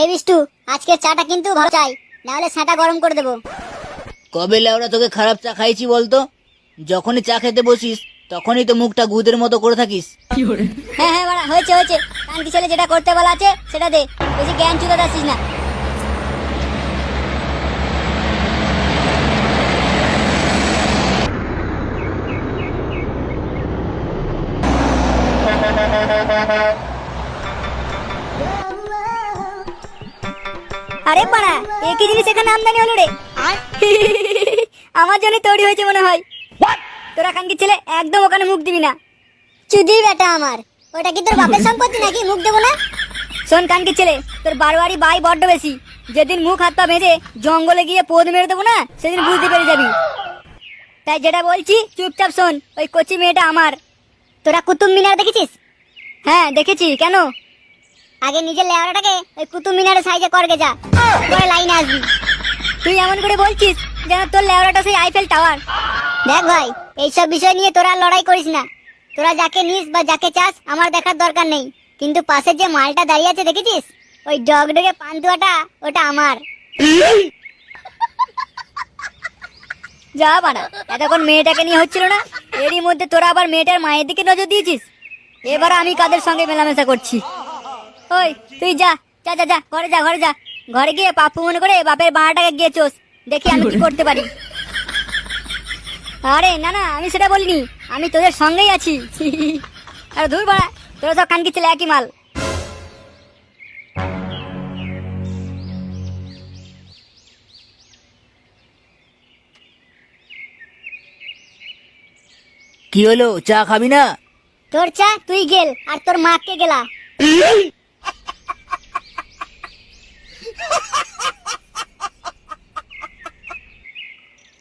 এই বিষ্টু আজকে চাটা কিন্তু ভালো চাই। নাহলে স্যাঁটা গরম করে দেবো। কবে লেওরা তোকে খারাপ চা খাইছি বলতো? যখনই চা খেতে বসিস তখনই তো মুখটা গুদের মতো করে থাকিস। হ্যাঁ হ্যাঁ বাড়া হয়েছে হয়েছে। কান্তি ছেলে যেটা করতে বলা আছে সেটা দে। বেশি জ্ঞান চুদা আসিস না। আরে বাড়া একই জিনিস এখানে আমদানি হলো রে। আমার জন্য তৈরি হয়েছে মনে হয়। তোরা কানকি ছেলে একদম ওখানে মুখ দিবি না। চুদি বেটা আমার। ওটা কি তোর বাপের সম্পত্তি নাকি? মুখ দেবো না? শোন কানকি ছেলে তোর বারোয়ারি বাই বড্ড বেশি। যেদিন মুখ হাত পা বেঁধে জঙ্গলে গিয়ে পোদ মেরে দেবো না সেদিন বুঝতে পেরে যাবি। তাই যেটা বলছি চুপচাপ শোন ওই কচি মেয়েটা আমার। তোরা কুতুব মিনার দেখেছিস? হ্যাঁ দেখেছি। কেন? আগে নিজের লেওয়াটাকে ওই কুতুব মিনারের সাইজে করগে যা। পরে লাইনে আসবি। তুই এমন করে বলছিস যেন তোর লেওয়াটা সেই আইফেল টাওয়ার দেখ ভাই এইসব বিষয় নিয়ে তোরা লড়াই করিস না। তোরা যাকে নিস বা যাকে চাস আমার দেখার দরকার নেই। কিন্তু পাশে যে মালটা দাঁড়িয়ে আছে দেখেছিস? ওই ডগডগে পান্তুয়াটা ওটা আমার। যা বাড়া এতক্ষণ মেয়েটাকে নিয়ে হচ্ছিল না এরই মধ্যে তোরা আবার মেয়েটার মায়ের দিকে নজর দিয়েছিস। এবার আমি কাদের সঙ্গে মেলামেশা করছি? ওই তুই যা যা যা যা ঘরে যা ঘরে যা। ঘরে গিয়ে পাপ্পু মনে করে বাপের বাড়াটাকে গিয়ে চোস দেখি আমি কি করতে পারি। আরে না না আমি সেটা বলিনি। আমি তোদের সঙ্গেই আছি। আরে দূর বাড়া তোরা সব কানকি ছেলে একই মাল। কি হলো চা খাবি না? তোর চা তুই গেল আর তোর মাকে গেলা।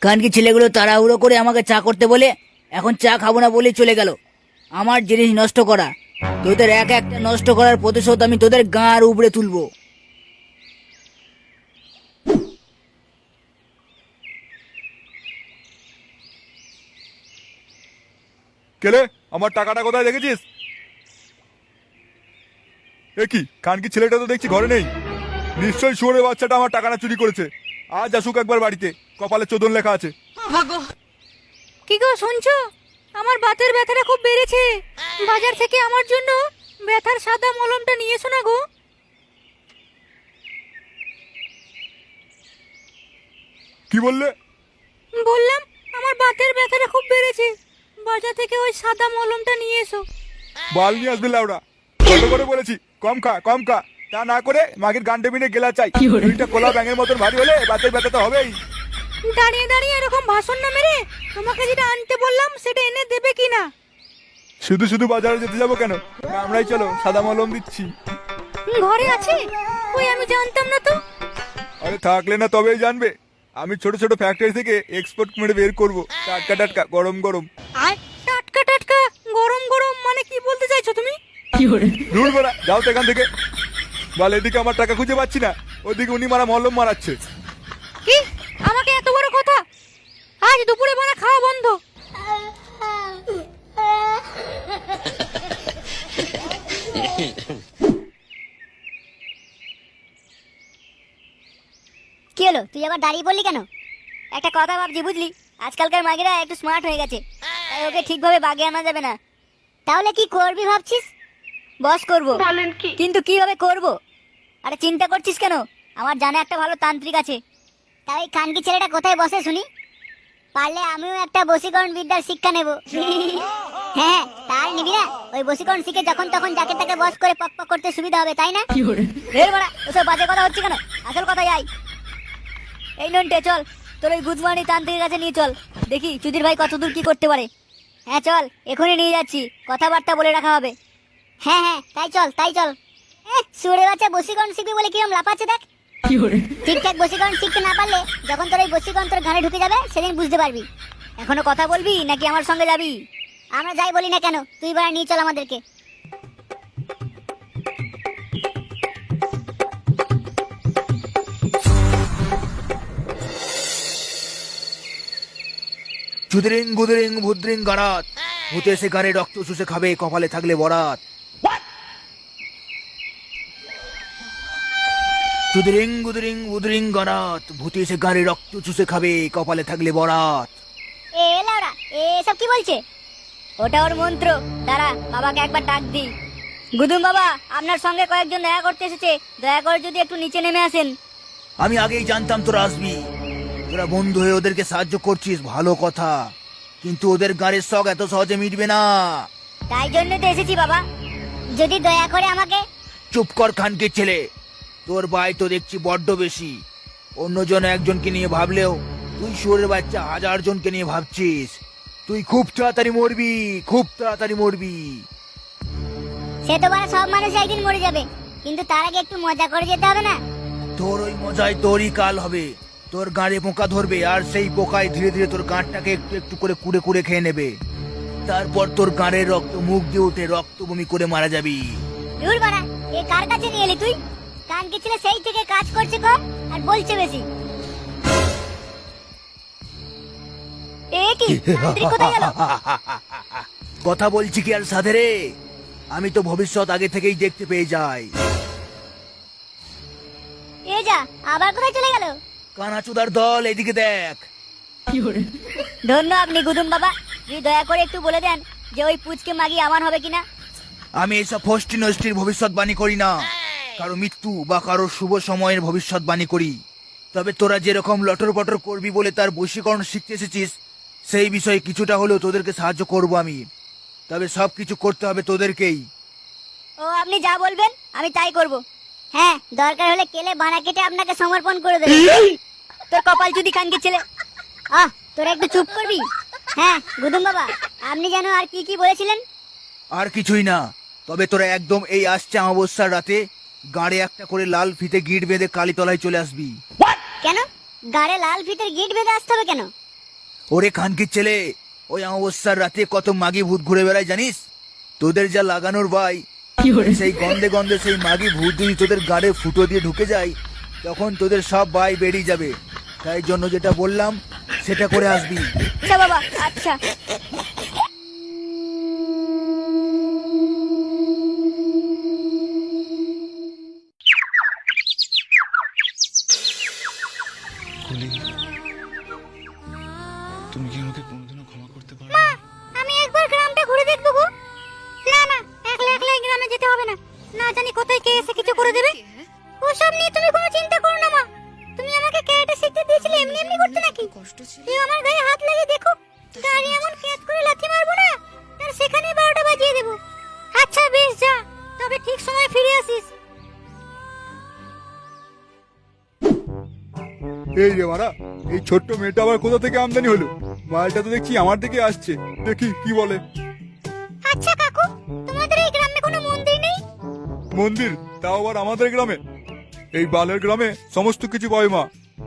কানকি ছেলেগুলো তাড়াহুড়ো করে আমাকে চা করতে বলে, এখন চা খাব না বলে চলে গেল। আমার জিনিস নষ্ট করা। তোদের এক একটা নষ্ট করার প্রতিশোধ আমি তোদের গাঁর উপড়ে তুলবো। কেলে আমার টাকাটা কোথায় দেখেছিস এ কি? কানকি ছেলেটা তো দেখছি ঘরে নেই। নিশ্চয়ই শুয়োরের বাচ্চাটা আমার টাকাটা চুরি করেছে। আজ আসুক একবার বাড়িতে কপালে চোদন লেখা আছে। কি গো শুনছো? আমার বাতের ব্যথাটা খুব বেড়েছে। বাজার থেকে আমার জন্য ব্যথার সাদা মলমটা নিয়ে এসো না গো? কি বললে? বললাম আমার বাতের ব্যথাটা খুব বেড়েছে। বাজার থেকে ওই সাদা মলমটা নিয়ে এসো। বাল নিয়ে আসবে লাউডা কত করে বলেছি? কম খা কম খা। তা না করে মাগের গান টেবিনে গেলা চাই। দুইটা কোলা ব্যাঙের মতন ভারী হলে বাতের ব্যথা তো হবেই। দাঁড়িয়ে দাঁড়িয়ে এরকম ভাষণ না মেরে তোমাকে যেটা আনতে বললাম সেটা এনে দেবে কি না শুধু শুধু বাজারে যেতে যাব কেন? আমরাই চলো সাদা মলম দিচ্ছি। ঘরে আছে? ওই আমি জানতাম না তো। আরে থাকলে না তবেই জানবে। আমি ছোট ছোট ফ্যাক্টরি থেকে এক্সপোর্ট মেরে বের করব। টাটকা টাটকা গরম গরম। আয় টাটকা টাটকা গরম গরম মানে কি বলতে চাইছো তুমি? দূর বড়া যাও তো এখান থেকে। বল এদিকে আমার টাকা খুঁজে পাচ্ছি না। ওদিকে উনি মারা মলম মারাচ্ছে। কি? আমাকে এত বড় কথা? আজ দুপুরে বানা খাওয়া বন্ধ। কি হলো? তুই আবার দাঁড়িয়ে পড়লি কেন? একটা কথা ভাবছি বুঝলি? আজকালকার মাগেরা একটু স্মার্ট হয়ে গেছে। তাই ওকে ঠিকভাবে বাগে আনা যাবে না। তাহলে কি করবি ভাবছিস? বস করব। কিন্তু কীভাবে করব? আরে চিন্তা করছিস কেন? আমার জানা একটা ভালো তান্ত্রিক আছে। তাই কানকি ছেলেটা কোথায় বসে শুনি? পারলে আমিও একটা বশীকরণ বিদ্যার শিক্ষা নেব। হ্যাঁ তাই নিবি না? ওই বশীকরণ শিখে যখন তখন যাকে তাকে বস করে পক পক করতে সুবিধা হবে তাই না? ঢের বড়া ওসব বাজে কথা হচ্ছে কেন? আসল কথা যাই এই নন্টে চল। তোর ওই গুদমানি তান্ত্রিকের কাছে নিয়ে চল। দেখি চুদির ভাই কতদূর কি করতে পারে। হ্যাঁ চল। এখনই নিয়ে যাচ্ছি। কথাবার্তা বলে রাখা হবে। হ্যাঁ হ্যাঁ তাই চল তাই চল। সুরে বাচ্চা বসীকরণ শিখবি বলে কিরম লাফাচ্ছে দেখ। ঠিকঠাক বসীকরণ শিখতে না পারলে যখন তোর এই বসীকরণ তোর ঘাড়ে ঢুকে যাবে সেদিন বুঝতে পারবি। এখনও কথা বলবি নাকি আমার সঙ্গে যাবি? আমরা যাই বলি না কেন তুই বারা নিয়ে চল আমাদেরকে। চুদরিং গুদরিং ভুদ্রিং গারাত ভূতে সে গানে রক্ত শুষে খাবে কপালে থাকলে বরাত। চুদরিং গুদরিং উদরিং গরাত। ভূতে এসে গাড়ি রক্ত চুষে খাবে কপালে থাকলে বরাত। এ লাউরা এসব কি বলছে? ওটা ওর মন্ত্র। দাঁড়া বাবাকে একবার ডাক দি গুদুম বাবা আপনার সঙ্গে কয়েকজন দেখা করতে এসেছে। দয়া করে যদি একটু নিচে নেমে আসেন। আমি আগেই জানতাম তোরা আসবি। তোরা বন্ধু হয়ে ওদেরকে সাহায্য করছিস ভালো কথা। কিন্তু ওদের গাড়ির শখ এত সহজে মিটবে না। তাই জন্য তো এসেছি বাবা। যদি দয়া করে আমাকে চুপ কর খানকে ছেলে। তোর ভাই তো দেখছি বড্ড বেশি। অন্যজন একজনকে নিয়ে ভাবলেও তুই সুরের বাচ্চা হাজার জনকে নিয়ে ভাবছিস। তুই খুব তাড়াতাড়ি মরবি খুব তাড়াতাড়ি মরবি। সে তো বলে সব মানুষ একদিন মরে যাবে কিন্তু তার আগে একটু মজা করে যেতে হবে না? তোর ওই মজায় তোরই কাল হবে। তোর গাঁড়ে পোকা ধরবে আর সেই পোকায় ধীরে ধীরে তোর গাঁটটাকে একটু একটু করে কুড়ে কুড়ে খেয়ে নেবে। তারপর তোর গাঁড়ের রক্ত মুখ দিয়ে উঠে রক্ত বমি করে মারা যাবি। দূর বাড়া এ কার কাছে নিয়ে এলি তুই? কান কি ছেলে সেই থেকে কাজ করছে কম আর বলছে বেশি। এ কি? তান্ত্রিক কোথায় গেল? কথা বলছি কি আর সাধে রে? আমি তো ভবিষ্যৎ আগে থেকেই দেখতে পেয়ে যাই। এ যা আবার কোথায় চলে গেল? কানাচুদার দল এদিকে দেখ। ধন্য আপনি গুদুম বাবা যদি দয়া করে একটু বলে দেন যে ওই পুচকে মাগি আমার হবে কিনা। আমি এসব ফষ্টি নষ্টির ভবিষ্যৎবাণী করি না। কারও মৃত্যু বা কারও শুভ সময়ের ভবিষ্যৎবাণী করি। তবে তোরা যেরকম লটর পটর করবি বলে তার বশীকরণ শিখতে এসেছিস সেই বিষয়ে কিছুটা হলেও তোদেরকে সাহায্য করব আমি। তবে সব কিছু করতে হবে তোদেরকেই। ও আপনি যা বলবেন আমি তাই করব। হ্যাঁ দরকার হলে কেলে বানা কেটে আপনাকে সমর্পণ করে দেব। তোর কপাল যদি খানকে ছেলে। আহ তোরা একটু চুপ করবি? হ্যাঁ গুদুম বাবা আপনি যেন আর কি কি বলেছিলেন? আর কিছুই না তবে তোরা একদম এই আসছে অমাবস্যার রাতে গাড়ে একটা করে লাল ফিতে গিট বেঁধে কালীতলায় চলে আসবি। কেন? গাড়ে লাল ফিতের গিট বেঁধে আসতে হবে কেন? ওরে খানকির ছেলে ওই অমাবস্যার রাতে কত মাগি ভূত ঘুরে বেড়ায় জানিস? তোদের যা লাগানোর ভাই সেই গন্ধে গন্ধে সেই মাগি ভূত যদি তোদের গাড়ে ফুটো দিয়ে ঢুকে যায় তখন তোদের সব ভাই বেরিয়ে যাবে। তাই জন্য যেটা বললাম সেটা করে আসবি। আচ্ছা বাবা আচ্ছা। এই রে মারা এই ছোট্ট মেয়েটা আবার কোথা থেকে আমদানি হলো? মালটা তো দেখছি আমার দিকে আসছে। দেখি কি বলে? আচ্ছা কাকু তোমাদের এই গ্রামে কোনো মন্দির নেই? মন্দির? তাও আবার আমাদের গ্রামে? এই বালের গ্রামে সমস্ত কিছু পাবে মা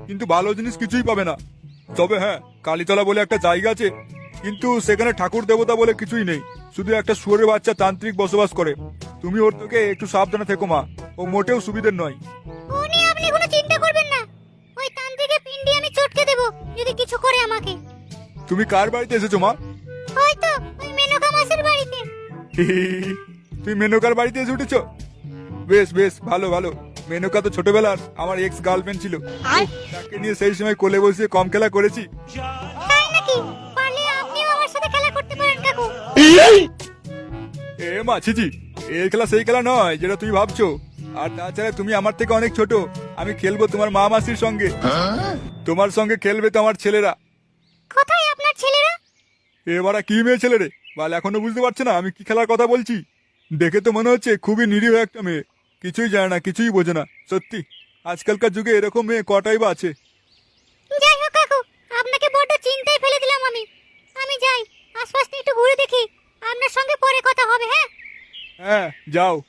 কিন্তু ভালো জিনিস কিছুই পাবে না। তবে হ্যাঁ কালীতলা বলে একটা জায়গা আছে কিন্তু সেখানে ঠাকুর দেবতা বলে কিছুই নেই। শুধু একটা শুয়োরের বাচ্চা তান্ত্রিক বসবাস করে। তুমি ওর থেকে একটু সাবধানে থেকো মা ও মোটেও সুবিধের নয়। ও নিয়ে যদি কিছু করে আমাকে। তুমি কার বাড়িতে এসেছ মা? হয়তো ওই মেনকা মাসের বাড়িতে। তুই মেনকার বাড়িতে এসে উঠেছ? বেশ বেশ ভালো ভালো। মেনকা তো ছোটবেলার আমার এক্স গার্লফ্রেন্ড ছিল। তাকে নিয়ে সেই সময় কোলে বসে কম খেলা করেছি। তাই নাকি? পারলে আপনিও আমার সাথে খেলা করতে পারেন কাকু। এ মা ছিজি এই খেলা সেই খেলা নয় যেটা তুমি ভাবছ। আর তাছাড়া তুমি আমার থেকে অনেক ছোট। আমি খেলব তোমার মা মাসির সঙ্গে। তোমার সঙ্গে খেলবে তো আমার ছেলেরা। কোথায় আপনার ছেলেরা? এবারা কি মেয়ে ছেলে রে? বাল এখনও বুঝতে পারছে না আমি কি খেলার কথা বলছি? দেখে তো মনে হচ্ছে খুবই নিরীহ একটা মেয়ে। কিছুই জানে না কিছুই বোঝে না সত্যি। আজকালকার যুগে এরকম মেয়ে কটাই বা আছে। যাই হোক কাকু আপনাকে বড্ড চিন্তায় ফেলে দিলাম আমি। আমি যাই আশপাশ একটু ঘুরে দেখি। আপনার সঙ্গে পরে কথা হবে হ্যাঁ? হ্যাঁ যাও।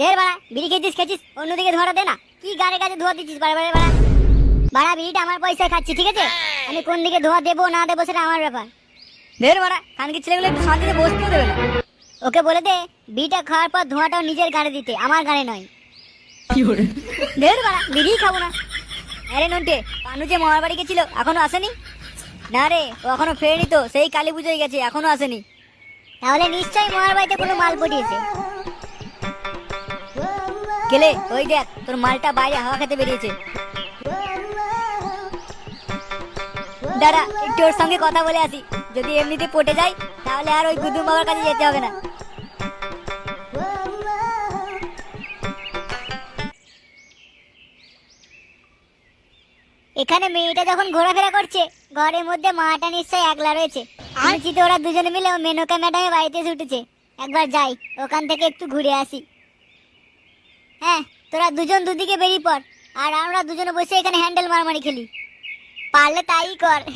ঢের বাড়া বিড়ি খেয়েছিস খেয়েছিস? অন্যদিকে ধরা দে না। কি গাড়ি কাছে ধোয়া দিচ্ছিস? বারে বারে বাড়া। বাড়া বিড়িটা আমার পয়সায় খাচ্ছি ঠিক আছে? আমি কোন দিকে ধোয়া দেবো না দেবো সেটা আমার ব্যাপার। ঢের বাড়া খানকি ছেলেগুলো একটু শান্তিতে বসতেও দেবে না। ওকে বলে দে বিড়িটা খাওয়ার পর ধোঁয়াটাও নিজের গাড়ি দিতে আমার গাড়ি নয়। ঢের বাড়া বিড়ি খাব না। আরে নন্টে পানু যে মামার বাড়ি গেছিল এখনও আসেনি? না রে ও এখনও ফেরেনি তো সেই কালী পুজোয় গেছে এখনও আসেনি। তাহলে নিশ্চয়ই মহার বাড়িতে কোনো মাল পটিয়েছে। গেলে, ওই দেখ, তোর মালটা বাইরে হাওয়া খেতে বেরিয়েছে। দাঁড়া, একটু ওর সঙ্গে কথা বলে আসি। যদি এমনিতে পটে যায়, তাহলে আর ওই গুদুম বাবার কাছে যেতে হবে না। এখানে মেয়েটা যখন ঘোরাফেরা করছে, ঘরের মধ্যে মাটা নিশ্চয়ই একলা রয়েছে। আমি চিন্তা ওরা দুজনে মিলে মেনকা ম্যাডামের বাড়িতে ছুটেছে। একবার যাই, ওখান থেকে একটু ঘুরে আসি। হ্যাঁ তোরা দুজন দুদিকে বেরিয়ে পড় আর আমরা দুজনে বসে এখানে হ্যান্ডেল মারামারি খেলি। পারলে তাই কর।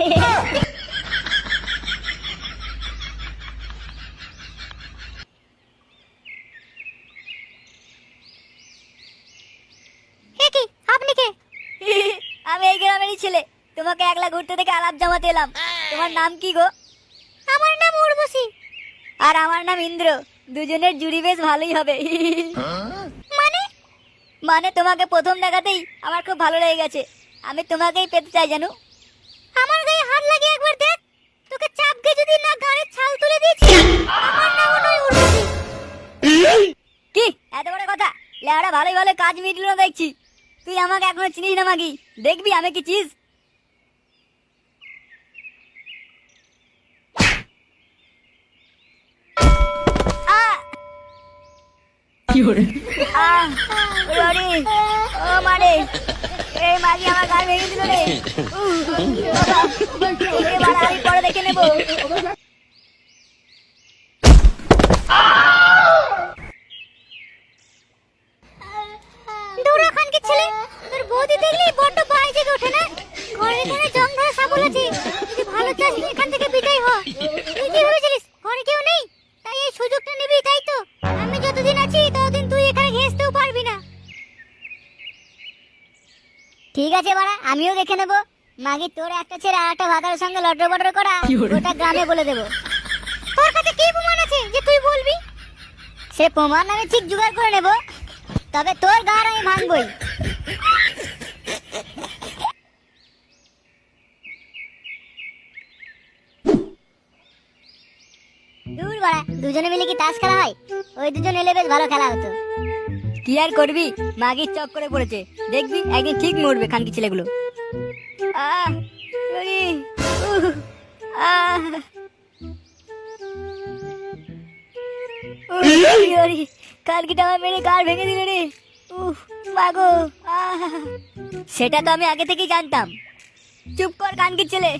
আমি এই গ্রামেরই ছেলে। তোমাকে একলা ঘুরতে থেকে আলাপ জমাতে এলাম। তোমার নাম কি গো? আমার নাম উর্বশী। আর আমার নাম ইন্দ্র। দুজনের জুড়ি বেশ ভালোই হবে। মানে তোমাকে প্রথম দেখাতেই আমার খুব ভালো লেগে গেছে। আমি তোমাকেই পেতে চাই, জানো। আমার গায়ে হাত লাগিয়ে একবার দেখ। তোকে চাপ চাপকে যদি না গাড়ির ছাল তুলে দিয়েছি, আমার কি? এত বড় কথা? লেহারা ভালোই ভালো কাজ মিটলো দেখছি। তুই আমাকে এখনও চিনিস না, মাগি। দেখবি আমি কি চিজ আহ! আহ! ওরে, ও মারে এই মাগি আমার গাল ভেঙে দিল রে উহ, বাবা, এবার আমি পরে দেখে নেব দৌড়া খানকে ছেলে। তোর বৌদি দেখলি বড্ড বাড়ি ওঠে না? ঘরে এখানে জং ধরা সাবল ভালো থেকে কি ভেবেছিলিস? ঘরে কেউ নেই? তাই এই সুযোগটা নিবি, তাই তো? আমি যতদিন আছি ততদিন তুই এখানে ঘেঁচতেও পারবি না। ঠিক আছে বাড়া আমিও দেখে নেব। মাগি তোর একটা ছেলে আর একটা ভাতার সঙ্গে লটর বটর করা ওটা গ্রামে বলে দেবো। তোর কাছে কি প্রমাণ আছে যে তুই বলবি? সে প্রমাণ আমি ঠিক জোগাড় করে নেব তবে তোর গাড় আমি ভাঙবই দূর বাড়া দুজনে মিলে কি তাস খেলা হয়? ওই দুজন এলে বেশ ভালো খেলা হতো। কি আর করবি? মাগির চক করে পড়েছে। দেখবি একদিন ঠিক মরবে খানকি ছেলেগুলো। আহ কালকিটা আমার মেরে ভেঙে দিল রে। উহ মাগো আহ। সেটা তো আমি আগে থেকেই জানতাম। চুপ কর কানকির ছেলে।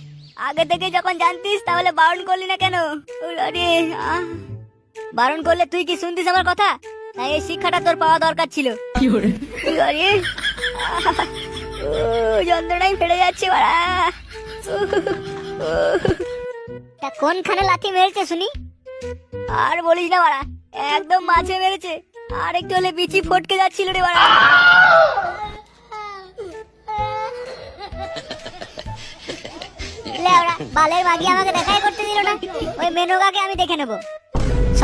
আগে থেকে যখন জানতিস তাহলে বারণ করলি না কেন? আরে আহ। বারণ করলে তুই কি শুনতিস আমার কথা? তাই এই শিক্ষাটা তোর পাওয়া দরকার ছিল। যন্ত্রণাই ফেড়ে যাচ্ছে বাড়া। তা কোনখানে লাথি মেরেছে শুনি? আর বলিস না বাড়া একদম মাঝে মেরেছে। আর একটু হলে বিচি ফটকে যাচ্ছিল রে বাড়া। বালের মাগি আমাকে দেখাই করতে দিল না। ওই মেনুকাকে আমি দেখে নেব।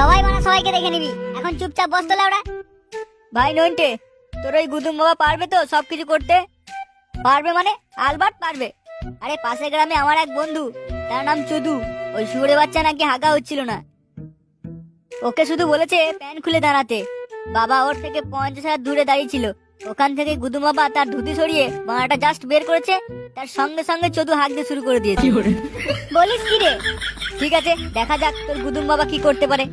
সবাই মানে সবাইকে দেখে নিবি। এখন চুপচাপ বস তো লেওড়া। ভাই নইনটে তোর ওই গুদুম বাবা পারবে তো সবকিছু করতে? পারবে মানে? আলবার্ট পারবে। আরে পাশের গ্রামে আমার এক বন্ধু তার নাম চুদু। ওই শুয়োরে বাচ্চা নাকি হাগা হচ্ছিল না। ওকে শুধু বলেছে প্যান খুলে দাঁড়াতে। বাবা ওর থেকে পঞ্চাশ হাজার দূরে দাঁড়িয়ে ছিল ওখান থেকে গুদুম বাবা তার ধুতি সরিয়ে বাঁটা জাস্ট বের করেছে। তার সঙ্গে সঙ্গে চোদু হাঁকতে শুরু করে দিয়েছে। বলিস কি রে? ঠিক আছে দেখা যাক তোর গুদুম বাবা কি করতে পারে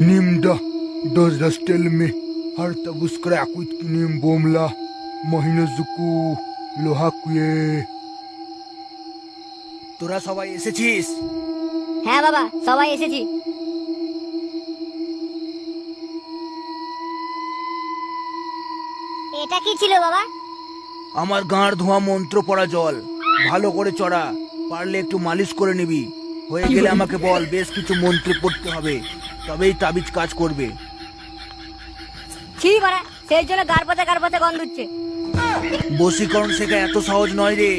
Nimda, does das tell me? Harta buskra akuit kinim bomla, mahina zuku, lohakuye. তোরা সবাই এসেছিস হ্যাঁ বাবা সবাই এসেছি এটা কি ছিল বাবা আমার গাঁড় ধোয়া মন্ত্র পড়া জল ভালো করে চড়া পারলে একটু মালিশ করে নিবি। হয়ে গেলে আমাকে বল বেশ কিছু মন্ত্র পড়তে হবে তবেই তাবিজ কাজ করবে। ছি মারা সেই জন্য গার পাতা গার পাতা গন্ধ হচ্ছে বশীকরণ শেখা এত সহজ নয় রে।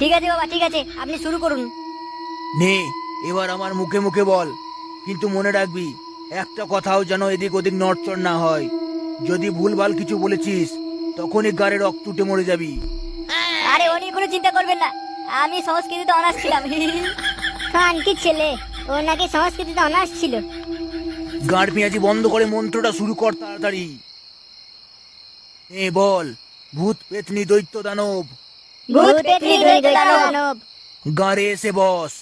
ঠিক আছে বাবা ঠিক আছে আপনি শুরু করুন। নে এবার আমার মুখে মুখে বল কিন্তু মনে রাখবি একটা কথাও যেন এদিক ওদিক নড়চড় না হয়। যদি ভুলভাল কিছু বলেছিস তখনই গাড়ে রক্ত উঠে মরে যাবি। কোনো চিন্তা করবেন না। আমি সংস্কৃতিতে অনার্স ছিলাম। খান কি ছেলে? ও নাকি সংস্কৃতিতে অনার্স ছিল। গাঁড় পেঁয়াজি বন্ধ করে মন্ত্রটা শুরু কর তাড়াতাড়ি। এ বল ভূত পেতনি দৈত্য দানব। ভূত পেত্নী দৈত্য দানব। গাঁড়ে এসে বস।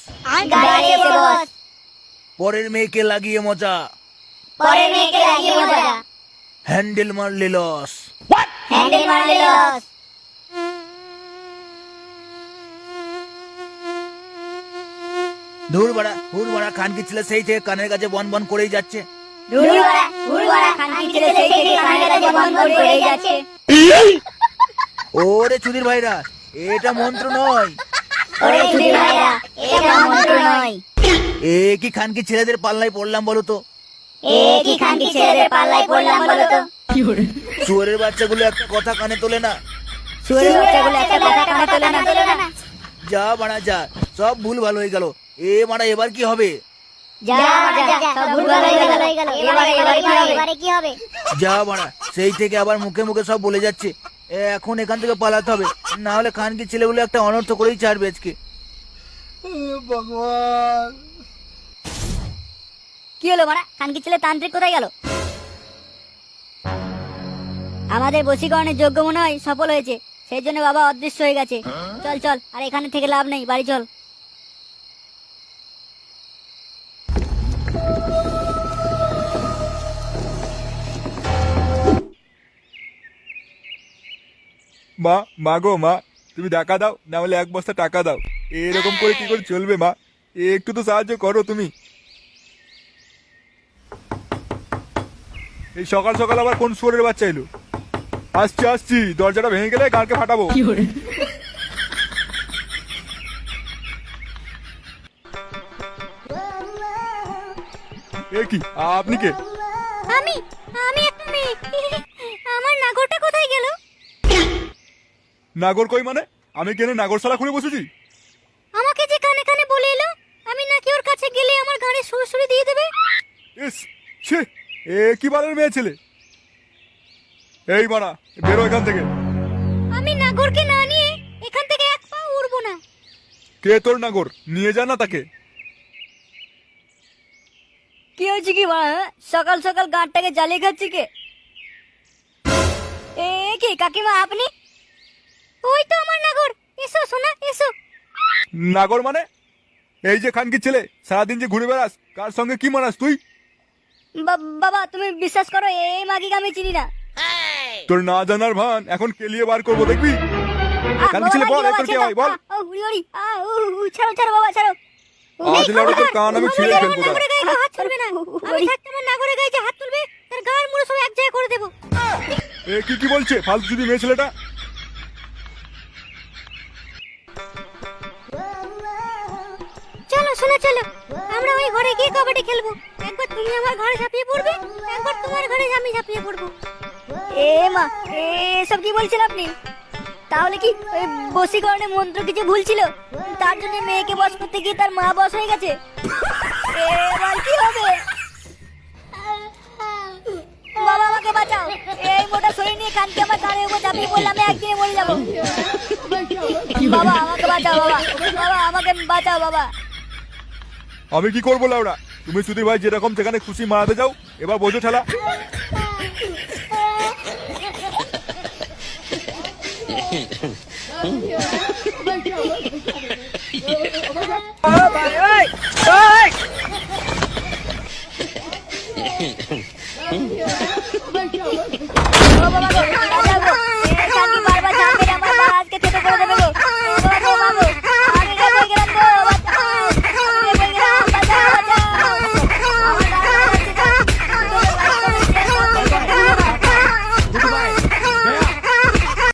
গাড়ি এসে বস। পরের মেয়েকে লাগিয়ে মজা। পরে মেয়েকে লাগিয়ে মজা। হ্যান্ডেল মারলে লস। হ্যান্ডেল মারলে লস। ধুর বাড়া হুর বাড়া খানকি ছেলে সেই থেকে কানের কাছে বন বন করেই যাচ্ছে? ওরে চুদির ভাইরা এটা মন্ত্র নয়। ওরে চুদি ভাইরা এটা মন্ত্র নয়। এ কি খানকি ছেলেদের পাল্লায় পড়লাম বলো তো? এ কি খান কি ছেলেদের পাল্লায় পড়লাম বলো তো? চুয়ারের বাচ্চাগুলো একটা কথা কানে তোলে না। শুয়োরের বাচ্চাগুলো একটা কথা কানে তোলে না তোলে না। যা বাড়া যা সব ভুল ভালো হয়ে গেল। এ মারা এবার কি হবে? যা যা সব ভুলভাল গেল গেল। এবারে এবারে কি হবে? যা বাড়া সেই থেকে আবার মুখে মুখে সব বলে যাচ্ছে। এখন এখান থেকে পালাতে হবে। না হলে খানকি ছেলেগুলো একটা অনর্থ করেই ছাড়বে আজকে। কি হলো মারা? খানকি ছেলে তান্ত্রিক কোথায় গেল? আমাদের বশীকরণের যোগ্য মনে হয় সফল হয়েছে। সেই জন্য বাবা অদৃশ্য হয়ে গেছে। চল চল আর এখানে থেকে লাভ নেই। বাড়ি চল। মা মা গো মা তুমি টাকা দাও না হলে এক বস্তা টাকা দাও। এরকম করে কি করে চলবে মা? একটু তো সাহায্য করো তুমি। এই সকাল সকাল আবার কোন সুরের বাচ্চা এলো? আসছি আসছি দরজাটা ভেঙে গেলে গানকে ফাটাবো। এ কি আপনি কে? আমি আমি একটা মেয়ে আমার নাগরটা কোথায় গেল নাগর কই মানে? আমি কেন নাগরশালা খুলে বসেছি? আমাকে যে কানে কানে বলে এলো আমি নাকি ওর কাছে গেলে আমার ঘাড়ে সুরসুরি দিয়ে দেবে? ইস ছে এ কি বালের মেয়ে ছেলে? এই মারা বেরো এখান থেকে। আমি নাগরকে না নিয়ে এখান থেকে এক পা উড়বো না। কে তোর নাগর? নিয়ে যা না তাকে। কি হয়েছে কি মা সকাল সকাল গাঁটটাকে জ্বালিয়ে খাচ্ছি কে? এ কি কাকিমা আপনি? ওই তো আমার নাগর। এসো সোনা এসো। নাগর মানে? এই যে খানকি ছেলে সারাদিন যে ঘুরে বেড়াস কার সঙ্গে কি মানাস তুই? বাবা তুমি বিশ্বাস করো এই মাগিকে আমি চিনি না। তোর না জানার ভান এখন কেলিয়ে বার করব দেখবি? বাবা, ছেলে বল কে হয় বল। উড়ি, উড়ি, ছাড়ো ছাড়ো বাবা ছাড়ো। আজ লাউডে তোর কান আমি ছিঁড়ে ফেলব দাঁড়া। নাগরের গায়ে কেউ হাত তুলবে না। আমি থাকতে আমার নাগরের গায়ে যে হাত তুলবে তার গায়ের মুড়ো সব এক জায়গায় করে দেবো। এ কি কি বলছে? ফালতু যদি মেয়ে ছেলেটা? শোনো, চলো। আমরা ওই ঘরে গিয়ে কবাডি খেলব। একবার তুমি আমার ঘরে ঝাঁপিয়ে পড়বে, একবার তোমার ঘরে আমি ঝাঁপিয়ে পড়ব। এ মা এসব কি বলছেন আপনি? তাহলে কি ওই বশীকরণের মন্ত্র কিছু ভুল ছিল? তার জন্য মেয়েকে বস করতে গিয়ে তার মা বস হয়ে গেছে? এবার কি হবে? বাবা, আমাকে বাঁচাও। এই মোটা শরীর নিয়ে কানকে আমার কানের উপর চাপিয়ে আমি একদিনে মরে যাব। বাবা, আমাকে বাঁচাও, বাবা। বাবা, আমাকে বাঁচাও, বাবা। আমি কি করব লাউরা? তুমি সুধীর ভাই যেরকম সেখানে খুশি মারাতে যাও এবার বোঝো ঠেলা। এই